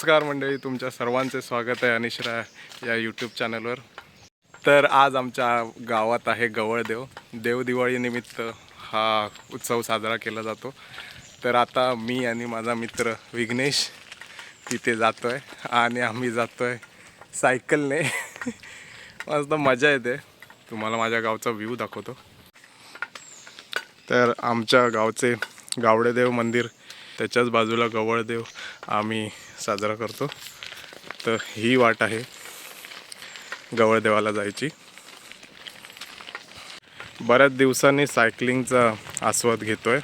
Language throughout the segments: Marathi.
नमस्कार मंडळी तुमच्या सर्वांचे स्वागत आहे अनिश्रा या यूट्यूब चॅनलवर तर आज आमच्या गावात आहे गवळदेव. देव दिवाळीनिमित्त हा उत्सव साजरा केला जातो. तर आता मी आणि माझा मित्र विघ्नेश तिथे जातो आहे आणि आम्ही जातो आहे सायकलने. मस्त मजा येते. तुम्हाला माझ्या गावचा व्ह्यू दाखवतो. तर आमच्या गावचे गावडेदेव मंदिर त्याच्याच बाजूला गवळदेव आम्ही साजरा करतो. तर ही वाट आहे गवळदेवाला जायची. बऱ्याच दिवसांनी सायकलिंगचा आस्वाद घेतोय.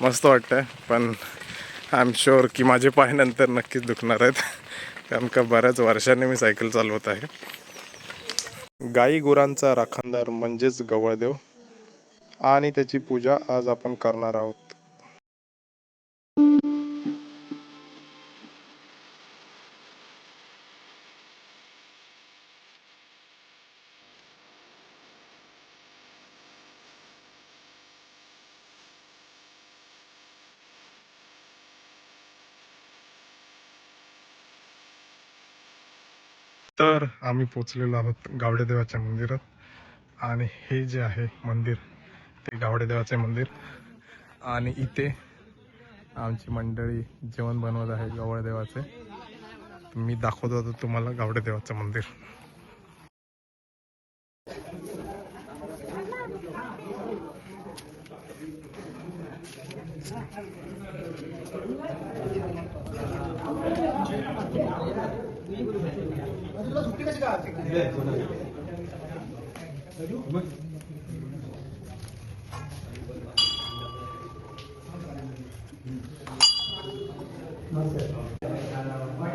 मस्त वाटतंय पण आय एम शुअर की माझे पाय नंतर नक्कीच दुखणार आहेत. कारण का बऱ्याच वर्षांनी मी सायकल चालवत आहे. गाई गुरांचा राखणदार म्हणजेच गवळदेव. आणि त्याची पूजा आज आपण करणार आहोत. तर आम्ही पोचलेलो आहोत गावडेदेवाच्या मंदिरात. आणि हे जे आहे मंदिर ते गावडेदेवाचे मंदिर. आणि इथे आमची मंडळी जेवण बनवत आहे गावडेदेवाचे. मी दाखवत होतो तुम्हाला गावडेदेवाचं मंदिर.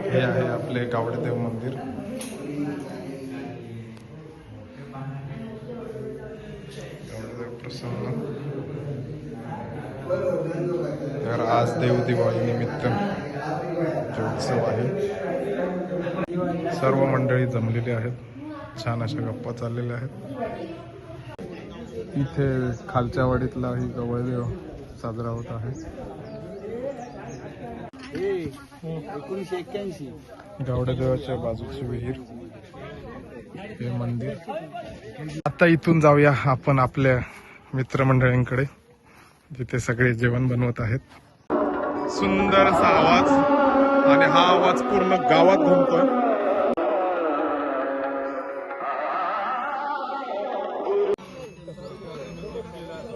हे आहे आपले गावडेदेव मंदिर. गावडेदेव प्रसन्न. तर आज देव दिवाळी निमित्त जो उत्सव आहे. सर्व मंडळी जमलेली आहेत. छान अशा गप्पा चाललेल्या आहेत. इथे खालच्या वाडीतला ही गवळदेव साजरा होत आहे. एकोणीसशे एक्क्याऐंशी गावडेदेवाच्या बाजूची विहीर. हे मंदिर. आता इथून जाऊया आपण आपल्या मित्रमंडळींकडे जिथे सगळे जेवण बनवत आहेत. सुंदर असा आवाज. आणि हा आवाज पूर्ण गावात घुमतोय.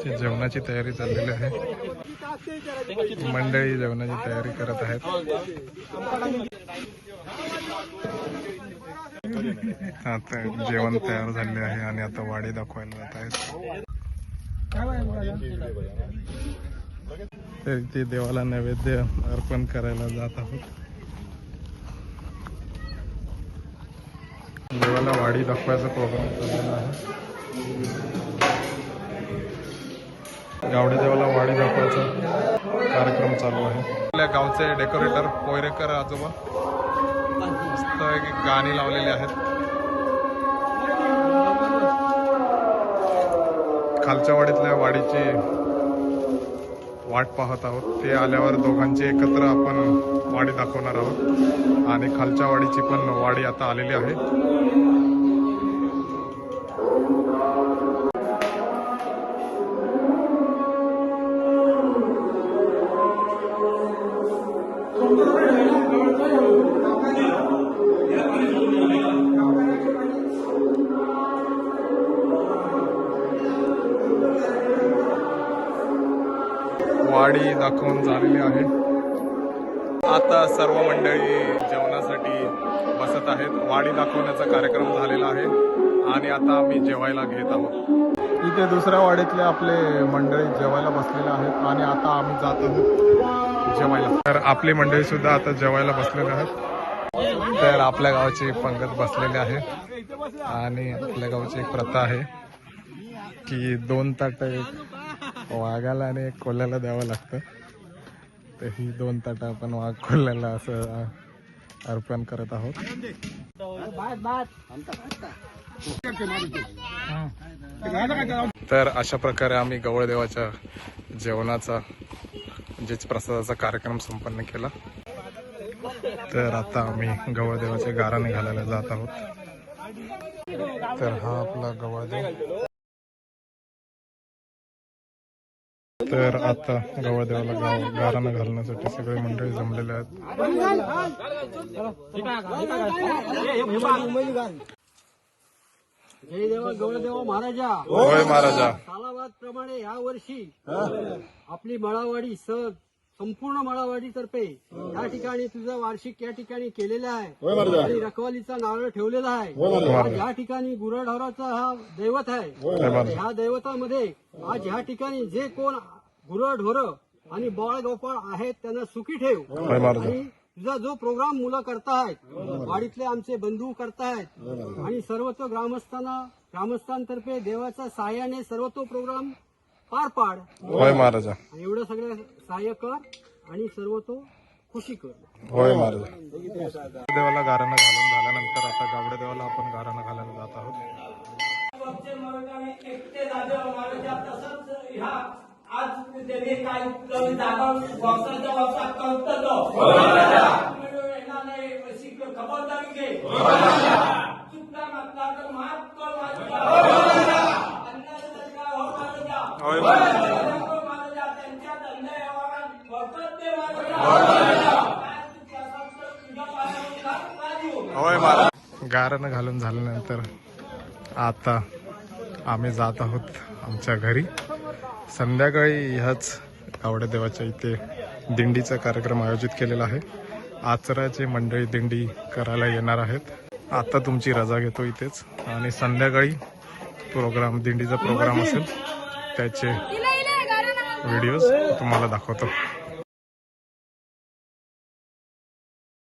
इथे जेवणाची तयारी चाललेली आहे. मंडळी जेवणाची तयारी करत आहेत. आता जेवण तयार झाले आहे आणि आता वाडी दाखवायला जात आहेत. तर ते देवाला नैवेद्य अर्पण करायला जात आहोत. देवाला वाडी दाखवायचा प्रोग्राम चाललेला आहे. गावडे देवाला वाडी दाखवायचा कार्यक्रम चालू आहे. आपल्या गावचे डेकोरेटर कोयरेकर आजोबा मस्त गाणी लावलेली आहेत. खालच्या वाडीतल्या वाडीची वाट पाहत आहोत. ते आल्यावर दोघांची एकत्र आपण वाडी दाखवणार आहोत. आणि खालच्या वाडीची पण वाडी आता आलेली आहे. वाडी दाखवून झालेली आहे. आता सर्व मंडळी जेवणासाठी बसत आहेत. वाडी दाखवण्याचा कार्यक्रम झालेला आहे आणि आता आम्ही जेवायला घेत आहोत. इथे दुसऱ्या वाडीतले आपले मंडळी जेवायला बसलेले आहेत आणि आता आम्ही जात आहोत जेवायला. तर आपली मंडळी सुद्धा आता जेवायला बसलेले आहेत. तर आपल्या गावाची पंगत बसलेली आहे. आणि आपल्या गावची एक प्रथा आहे की दोन ताट वाघाला आणि एक कोल्ह्याला द्यावं लागतं. तर ही दोन ताटं आपण वाघ कोल्ह्याला असं अर्पण करत आहोत. तर अशा प्रकारे आम्ही गवळदेवाच्या जेवणाचा म्हणजेच प्रसादाचा कार्यक्रम संपन्न केला. तर आता आम्ही गवळदेवाचे गाराने घालायला जात आहोत. तर हा आपला गवळदेव. तर आता गवळदेवाला गाव गारानं घालण्यासाठी सगळे मंडळी जमलेले आहेत. जय देवा गौरदेवा महाराजा. होय महाराजा. सालाबाद प्रमाणे या वर्षी आपली मळावाडी सर संपूर्ण मळावाडी तर्फे या ठिकाणी तुझा वार्षिक या ठिकाणी केलेला आहे. आणि रखवालीचा नारळ ठेवलेला आहे. या ठिकाणी गुरढोराचा हा दैवत आहे. ह्या दैवतामध्ये आज ह्या ठिकाणी जे कोण गुरढोर आणि बाळ गोपाळ आहेत त्यांना सुखी ठेव. आणि तुझा जो प्रोग्राम मुलं करतायत वाडीतले आमचे बंधू करतायत आणि सर्व तो ग्रामस्थांना ग्रामस्थांतर्फे देवाच्या सहाय्याने सर्व तो प्रोग्राम पार पाड. होय महाराजा. आणि एवढं सगळं सहाय्य कर आणि सर्व तो खुशी कर. होय महाराजा. देवाला गारानं घालून झाल्यानंतर आता गावडे देवाला आपण गारानं घालायला जात आहोत. एकटे जाधव महाराजा तसंच ह्या आज त्यांनी काय जागा खबरदारी घे चुकला मागला तर माफ कर माझ्या अन्नाचा हो महाराजा होय महाराजा हो महाराजा त्यांच्या धंदा व्यवहारात बरकत दे महाराजा काय चुकला असेल तर तुझ्या पायावर हात का देऊ होय. महाराज गारानं घालून झाल्यानंतर आता आम्ही जात आहोत आमच्या घरी. संध्याकाळी ह्याच गावडे देवाच्या इथे दिंडीचा कार्यक्रम आयोजित केलेला आहे. आचराचे मंडळी दिंडी करायला येणार आहेत. आता तुमची रजा घेतो इथेच. आणि संध्याकाळी प्रोग्राम दिंडीचा प्रोग्राम असेल. त्याचे व्हिडिओज तुम्हाला दाखवतो.